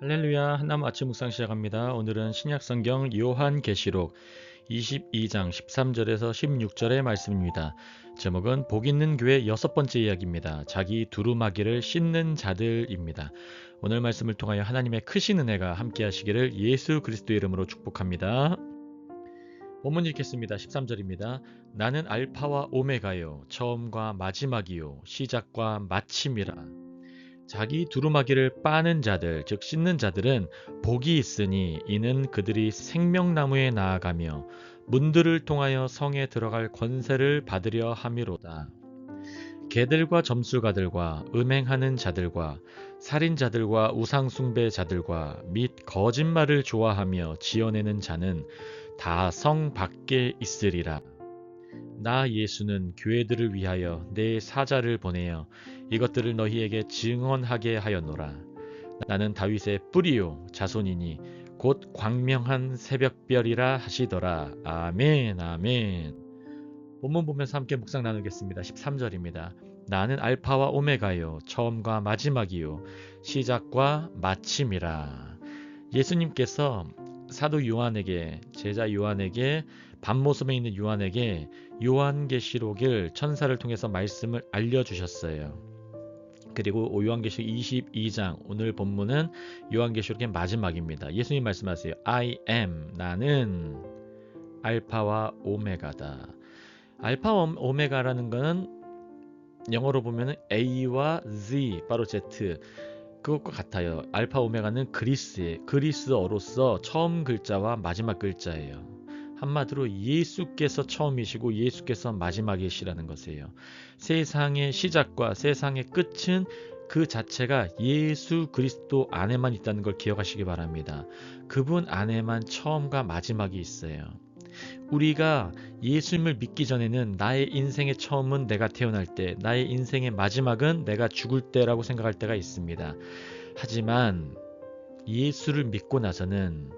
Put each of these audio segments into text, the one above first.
할렐루야 한나무 아침 묵상 시작합니다. 오늘은 신약성경 요한계시록 22장 13절에서 16절의 말씀입니다. 제목은 복 있는 교회 여섯 번째 이야기입니다. 자기 두루마기를 씻는 자들입니다. 오늘 말씀을 통하여 하나님의 크신 은혜가 함께 하시기를 예수 그리스도 이름으로 축복합니다. 본문 읽겠습니다. 13절입니다. 나는 알파와 오메가요 처음과 마지막이요 시작과 마침이라. 자기 두루마기를 빠는 자들, 즉 씻는 자들은 복이 있으니 이는 그들이 생명나무에 나아가며 문들을 통하여 성에 들어갈 권세를 받으려 함이로다. 개들과 점술가들과 음행하는 자들과 살인자들과 우상숭배자들과 및 거짓말을 좋아하며 지어내는 자는 다 성 밖에 있으리라. 나 예수는 교회들을 위하여 내 사자를 보내어 이것들을 너희에게 증언하게 하였노라. 나는 다윗의 뿌리요 자손이니 곧 광명한 새벽별이라 하시더라. 아멘, 아멘. 본문 보면서 함께 묵상 나누겠습니다. 13절입니다. 나는 알파와 오메가요, 처음과 마지막이요, 시작과 마침이라. 예수님께서 사도 요한에게, 제자 요한에게, 밤모습에 있는 요한에게 요한계시록을 천사를 통해서 말씀을 알려 주셨어요. 그리고 요한계시록 22장 오늘 본문은 요한계시록의 마지막입니다. 예수님 말씀하세요. I am 나는 알파와 오메가다. 알파 오메가라는 것은 영어로 보면 A와 Z 바로 Z 그것과 같아요. 알파 오메가는 그리스의 그리스어로서 처음 글자와 마지막 글자예요. 한마디로 예수께서 처음이시고 예수께서 마지막이시라는 것이에요. 세상의 시작과 세상의 끝은 그 자체가 예수 그리스도 안에만 있다는 걸 기억하시기 바랍니다. 그분 안에만 처음과 마지막이 있어요. 우리가 예수님을 믿기 전에는 나의 인생의 처음은 내가 태어날 때, 나의 인생의 마지막은 내가 죽을 때라고 생각할 때가 있습니다. 하지만 예수를 믿고 나서는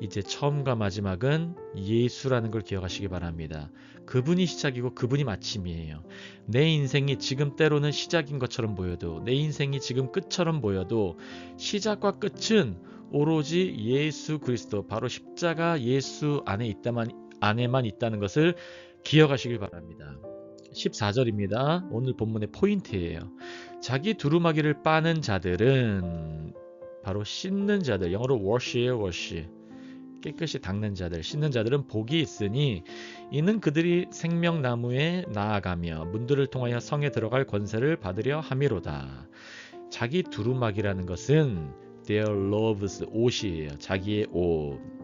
이제 처음과 마지막은 예수라는 걸 기억하시기 바랍니다. 그분이 시작이고 그분이 마침이에요. 내 인생이 지금 때로는 시작인 것처럼 보여도 내 인생이 지금 끝처럼 보여도 시작과 끝은 오로지 예수 그리스도 바로 십자가 예수 안에 있다만 안에만 있다는 것을 기억하시길 바랍니다. 14절입니다. 오늘 본문의 포인트예요. 자기 두루마기를 빠는 자들은 바로 씻는 자들, 영어로 wash예요, wash. 깨끗이 닦는 자들, 씻는 자들은 복이 있으니 이는 그들이 생명나무에 나아가며 문들을 통하여 성에 들어갈 권세를 받으려 함이로다. 자기 두루마기라는 것은 their loves 옷이에요. 자기의 옷.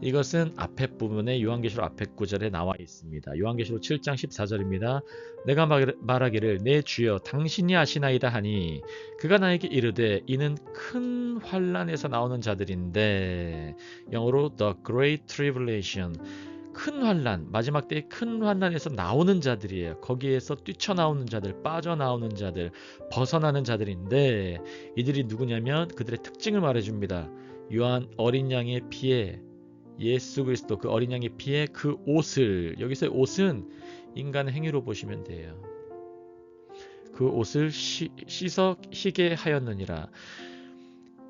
이것은 앞에 부분에 요한계시록 앞에 구절에 나와 있습니다. 요한계시록 7장 14절입니다. 내가 말하기를 내 주여 당신이 아시나이다 하니 그가 나에게 이르되 이는 큰 환란에서 나오는 자들인데 영어로 the great tribulation 큰 환란 마지막 때의 큰 환란에서 나오는 자들이에요. 거기에서 뛰쳐나오는 자들, 빠져나오는 자들, 벗어나는 자들인데 이들이 누구냐면 그들의 특징을 말해줍니다. 요한 어린 양의 피에 예수 그리스도 그 어린 양의 피에 그 옷을 여기서 옷은 인간의 행위로 보시면 돼요. 그 옷을 시, 씻어 희게 하였느니라.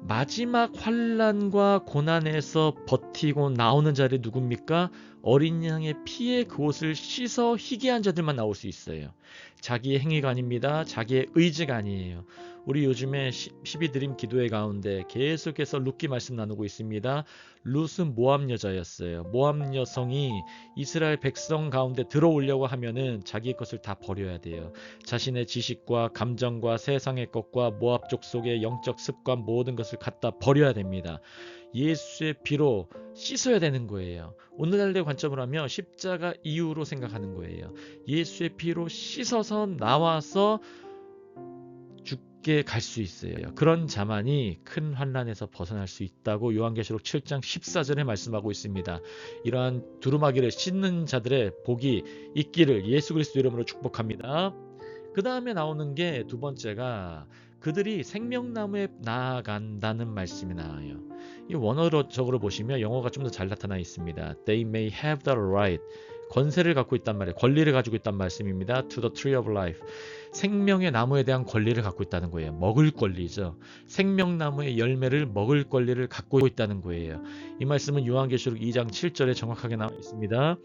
마지막 환란과 고난에서 버티고 나오는 자리 누굽니까? 어린 양의 피에 그 옷을 씻어 희게 한 자들만 나올 수 있어요. 자기의 행위가 아닙니다. 자기의 의지가 아니에요. 우리 요즘에 12드림 기도회 가운데 계속해서 룻기 말씀 나누고 있습니다. 룻은 모함 여자였어요. 모함 여성이 이스라엘 백성 가운데 들어오려고 하면은 자기 것을 다 버려야 돼요. 자신의 지식과 감정과 세상의 것과 모압 족속의 영적 습관 모든 것을 갖다 버려야 됩니다. 예수의 피로 씻어야 되는 거예요. 오늘날의 관점으로 하면 십자가 이후로 생각하는 거예요. 예수의 피로 씻어서 나와서 죽게 갈 수 있어요. 그런 자만이 큰 환란에서 벗어날 수 있다고 요한계시록 7장 14절에 말씀하고 있습니다. 이러한 두루마기를 씻는 자들의 복이 있기를 예수 그리스도 이름으로 축복합니다. 그 다음에 나오는 게 두 번째가 그들이 생명나무에 나아간다는 말씀이 나와요. 이 원어적으로 보시면 영어가 좀 더 잘 나타나 있습니다. They may have the right. 권세를 갖고 있단 말이에요. 권리를 가지고 있단 말씀입니다. To the tree of life. 생명의 나무에 대한 권리를 갖고 있다는 거예요. 먹을 권리죠. 생명나무의 열매를 먹을 권리를 갖고 있다는 거예요. 이 말씀은 요한계시록 2장 7절에 정확하게 나와 있습니다.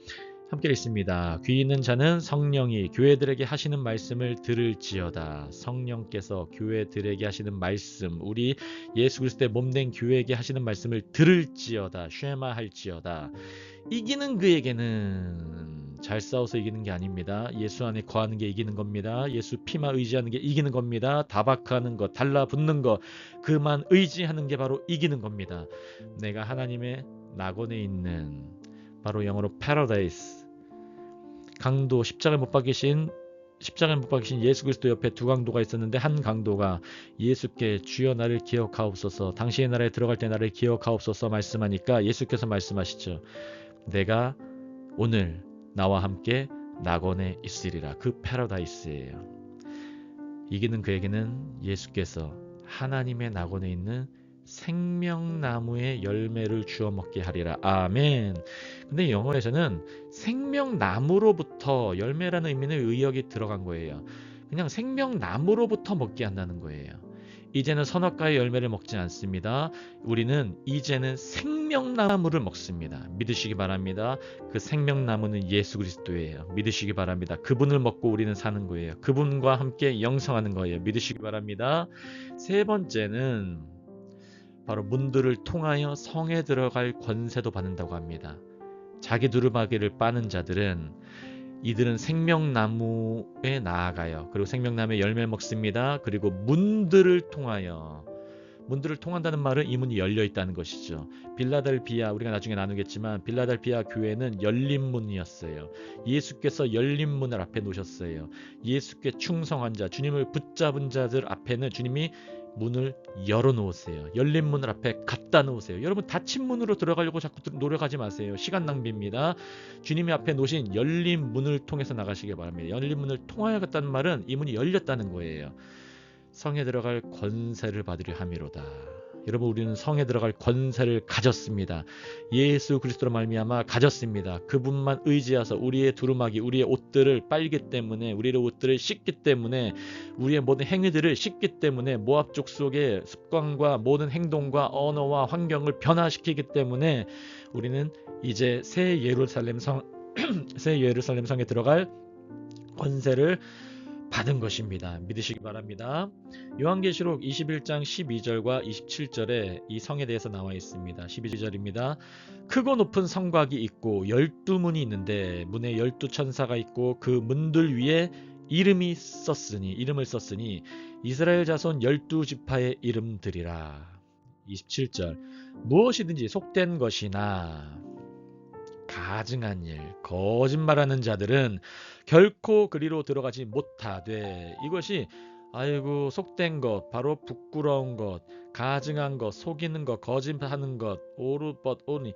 함께 읽습니다. 귀 있는 자는 성령이 교회들에게 하시는 말씀을 들을지어다. 성령께서 교회들에게 하시는 말씀, 우리 예수 그리스도의 몸된 교회에게 하시는 말씀을 들을지어다. 쉐마 할지어다. 이기는 그에게는 잘 싸워서 이기는 게 아닙니다. 예수 안에 거하는 게 이기는 겁니다. 예수 피만 의지하는 게 이기는 겁니다. 다박하는 것, 달라붙는 것, 그만 의지하는 게 바로 이기는 겁니다. 내가 하나님의 낙원에 있는 바로 영어로 paradise 강도 십자가에 못 박이신 십자가에 못 박이신 예수 그리스도 옆에 두 강도가 있었는데 한 강도가 예수께 주여 나를 기억하옵소서 당신의 나라에 들어갈 때 나를 기억하옵소서 말씀하니까 예수께서 말씀하시죠. 내가 오늘 나와 함께 낙원에 있으리라. 그 패러다이스예요. 이기는 그에게는 예수께서 하나님의 낙원에 있는 생명나무의 열매를 주어 먹게 하리라. 아멘. 근데 영어에서는 생명나무로부터 열매라는 의미는 의역이 들어간 거예요. 그냥 생명나무로부터 먹게 한다는 거예요. 이제는 선악과의 열매를 먹지 않습니다. 우리는 이제는 생명나무를 먹습니다. 믿으시기 바랍니다. 그 생명나무는 예수 그리스도예요. 믿으시기 바랍니다. 그분을 먹고 우리는 사는 거예요. 그분과 함께 영성하는 거예요. 믿으시기 바랍니다. 세 번째는 바로 문들을 통하여 성에 들어갈 권세도 받는다고 합니다. 자기 두루마기를 빠는 자들은 이들은 생명나무에 나아가요. 그리고 생명나무의 열매를 먹습니다. 그리고 문들을 통하여 문들을 통한다는 말은 이 문이 열려 있다는 것이죠. 빌라델비아 우리가 나중에 나누겠지만 빌라델비아 교회는 열린 문이었어요. 예수께서 열린 문을 앞에 놓으셨어요. 예수께 충성한 자, 주님을 붙잡은 자들 앞에는 주님이 문을 열어 놓으세요. 열린 문을 앞에 갖다 놓으세요. 여러분 닫힌 문으로 들어가려고 자꾸 노력하지 마세요. 시간 낭비입니다. 주님의 앞에 놓으신 열린 문을 통해서 나가시기 바랍니다. 열린 문을 통하여 갔다는 말은 이 문이 열렸다는 거예요. 성에 들어갈 권세를 받으려 함이로다. 여러분 우리는 성에 들어갈 권세를 가졌습니다. 예수 그리스도로 말미암아 가졌습니다. 그분만 의지하서 우리의 두루마기, 우리의 옷들을 빨기 때문에 우리의 옷들을 씻기 때문에 우리의 모든 행위들을 씻기 때문에 모압 족속의 습관과 모든 행동과 언어와 환경을 변화시키기 때문에 우리는 이제 새 예루살렘 성, 새 예루살렘 성에 들어갈 권세를 받은 것입니다. 믿으시기 바랍니다. 요한계시록 21장 12절과 27절에 이 성에 대해서 나와 있습니다. 12절입니다. 크고 높은 성곽이 있고 12문이 있는데 문에 12천사가 있고 그 문들 위에 이름이 썼으니 이름을 썼으니 이스라엘 자손 12지파의 이름들이라. 27절 무엇이든지 속된 것이나 가증한 일, 거짓말하는 자들은 결코 그리로 들어가지 못하되 이것이 아이고 속된 것, 바로 부끄러운 것, 가증한 것, 속이는 것, 거짓하는 것, 오르벗 오니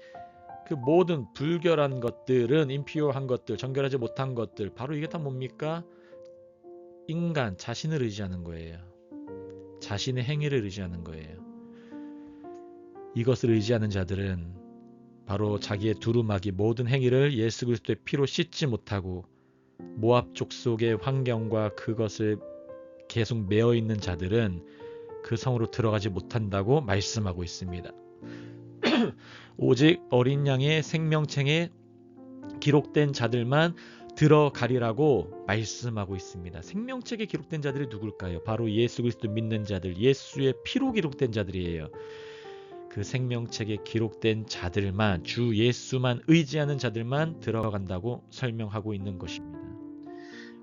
그 모든 불결한 것들은 임피오한 것들, 정결하지 못한 것들, 바로 이게 다 뭡니까? 인간 자신을 의지하는 거예요. 자신의 행위를 의지하는 거예요. 이것을 의지하는 자들은 바로 자기의 두루마기 모든 행위를 예수 그리스도의 피로 씻지 못하고 모압 족속의 환경과 그것을 계속 매어 있는 자들은 그 성으로 들어가지 못한다고 말씀하고 있습니다. 오직 어린 양의 생명책에 기록된 자들만 들어가리라고 말씀하고 있습니다. 생명책에 기록된 자들이 누굴까요? 바로 예수 그리스도 믿는 자들, 예수의 피로 기록된 자들이에요. 그 생명책에 기록된 자들만 주 예수만 의지하는 자들만 들어간다고 설명하고 있는 것입니다.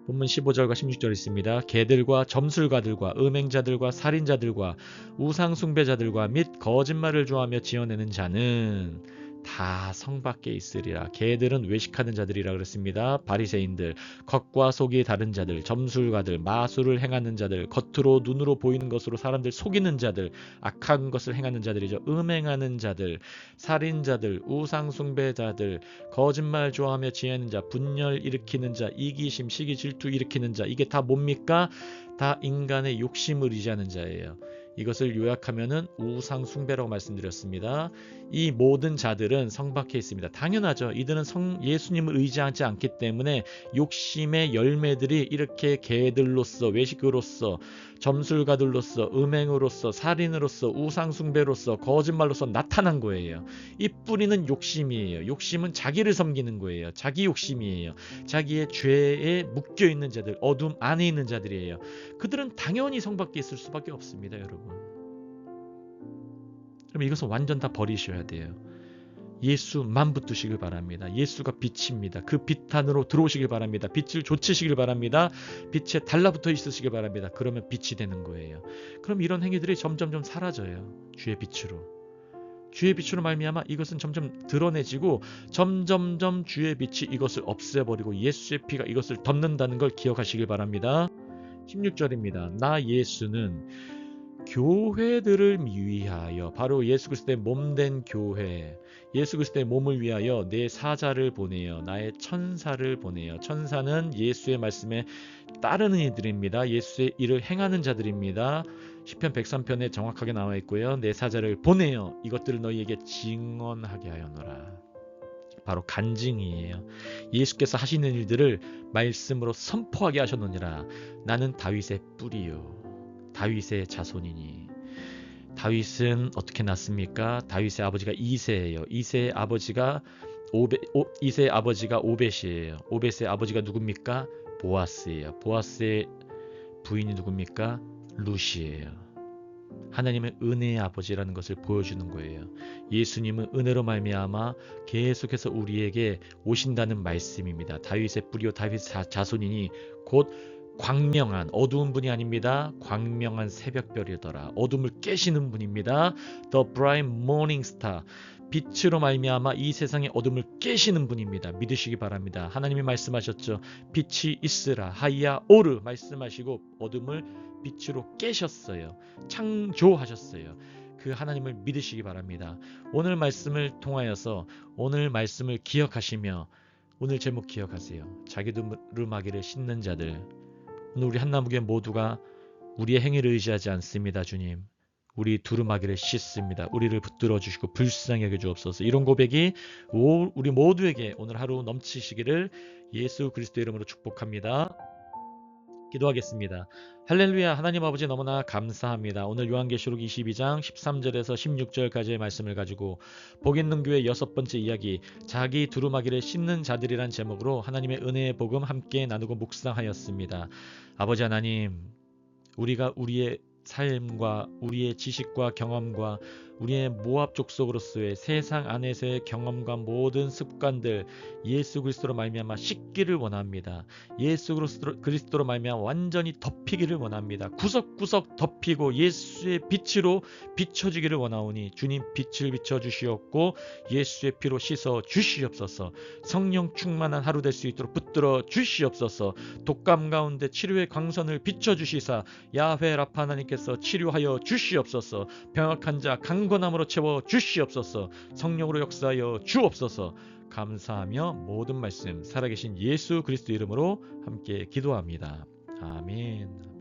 본문 15절과 16절 있습니다. 개들과 점술가들과 음행자들과 살인자들과 우상 숭배자들과 및 거짓말을 좋아하며 지어내는 자는 다 성 밖에 있으리라. 개들은 외식하는 자들이라 그랬습니다. 바리새인들, 겉과 속이 다른 자들, 점술가들, 마술을 행하는 자들, 겉으로 눈으로 보이는 것으로 사람들 속이는 자들, 악한 것을 행하는 자들이죠. 음행하는 자들, 살인자들, 우상 숭배자들, 거짓말 좋아하며 지혜는 자, 분열 일으키는 자, 이기심, 시기, 질투 일으키는 자. 이게 다 뭡니까? 다 인간의 욕심을 의지하는 자예요. 이것을 요약하면은 우상 숭배라고 말씀드렸습니다. 이 모든 자들은 성 밖에 있습니다. 당연하죠. 이들은 성 예수님을 의지하지 않기 때문에 욕심의 열매들이 이렇게 개들로서 외식으로서 점술가들로서 음행으로서 살인으로서 우상 숭배로서 거짓말로서 나타난 거예요. 이 뿌리는 욕심이에요. 욕심은 자기를 섬기는 거예요. 자기 욕심이에요. 자기의 죄에 묶여 있는 자들, 어둠 안에 있는 자들이에요. 그들은 당연히 성 밖에 있을 수밖에 없습니다, 여러분. 그럼 이것은 완전 다 버리셔야 돼요. 예수만 붙드시길 바랍니다. 예수가 빛입니다. 그 빛 안으로 들어오시길 바랍니다. 빛을 좇으시길 바랍니다. 빛에 달라붙어 있으시길 바랍니다. 그러면 빛이 되는 거예요. 그럼 이런 행위들이 점점점 사라져요. 주의 빛으로. 주의 빛으로 말미암아 이것은 점점 드러내지고 점점점 주의 빛이 이것을 없애버리고 예수의 피가 이것을 덮는다는 걸 기억하시길 바랍니다. 16절입니다. 나 예수는 교회들을 위하여 바로 예수 그리스도의 몸 된 교회 예수 그리스도의 몸을 위하여 내 사자를 보내어 나의 천사를 보내어 천사는 예수의 말씀에 따르는 이들입니다. 예수의 일을 행하는 자들입니다. 시편 103편에 정확하게 나와 있고요. 내 사자를 보내어 이것들을 너희에게 증언하게 하여노라. 바로 간증이에요. 예수께서 하시는 일들을 말씀으로 선포하게 하셨느니라. 나는 다윗의 뿌리요. 다윗의 자손이니 다윗은 어떻게 났습니까? 다윗의 아버지가 이세예요. 이세의 아버지가 오베, 오, 이세의 아버지가 오벳이에요. 오벳의 아버지가 누굽니까? 보아스예요. 보아스의 부인이 누굽니까? 루시예요. 하나님은 은혜의 아버지라는 것을 보여주는 거예요. 예수님은 은혜로 말미암아 계속해서 우리에게 오신다는 말씀입니다. 다윗의 뿌리요 다윗의 자, 자손이니 곧 광명한 어두운 분이 아닙니다. 광명한 새벽별이더라. 어둠을 깨시는 분입니다. The bright morning star. 빛으로 말미암아 이 세상의 어둠을 깨시는 분입니다. 믿으시기 바랍니다. 하나님이 말씀하셨죠. 빛이 있으라 하이야 오르 말씀하시고 어둠을 빛으로 깨셨어요. 창조하셨어요. 그 하나님을 믿으시기 바랍니다. 오늘 말씀을 통하여서 오늘 말씀을 기억하시며 오늘 제목 기억하세요. 자기 두루마기를 신는 자들 오늘 우리 한나무교 모두가 우리의 행위를 의지하지 않습니다, 주님. 우리 두루마기를 씻습니다. 우리를 붙들어 주시고 불쌍히 여겨 주옵소서. 이런 고백이 우리 모두에게 오늘 하루 넘치시기를 예수 그리스도 이름으로 축복합니다. 기도하겠습니다. 할렐루야 하나님 아버지 너무나 감사합니다. 오늘 요한계시록 22장 13절에서 16절까지의 말씀을 가지고 복 있는 교회 여섯 번째 이야기 자기 두루마기를 씹는 자들이란 제목으로 하나님의 은혜의 복음 함께 나누고 묵상하였습니다. 아버지 하나님 우리가 우리의 삶과 우리의 지식과 경험과 우리의 모압 족속으로서의 세상 안에서의 경험과 모든 습관들 예수 그리스도로 말미암아 씻기를 원합니다. 예수 그리스도로 말미암아 완전히 덮이기를 원합니다. 구석구석 덮이고 예수의 빛으로 비춰지기를 원하오니 주님 빛을 비춰 주시옵고 예수의 피로 씻어 주시옵소서. 성령 충만한 하루 될 수 있도록 붙들어 주시옵소서. 독감 가운데 치료의 광선을 비춰 주시사 야훼 라파 하나님께서 치료하여 주시옵소서. 병약한 자 강. 강건함으로 채워 주시옵소서 성령으로 역사하여 주옵소서 감사하며 모든 말씀 살아계신 예수 그리스도 이름으로 함께 기도합니다. 아멘.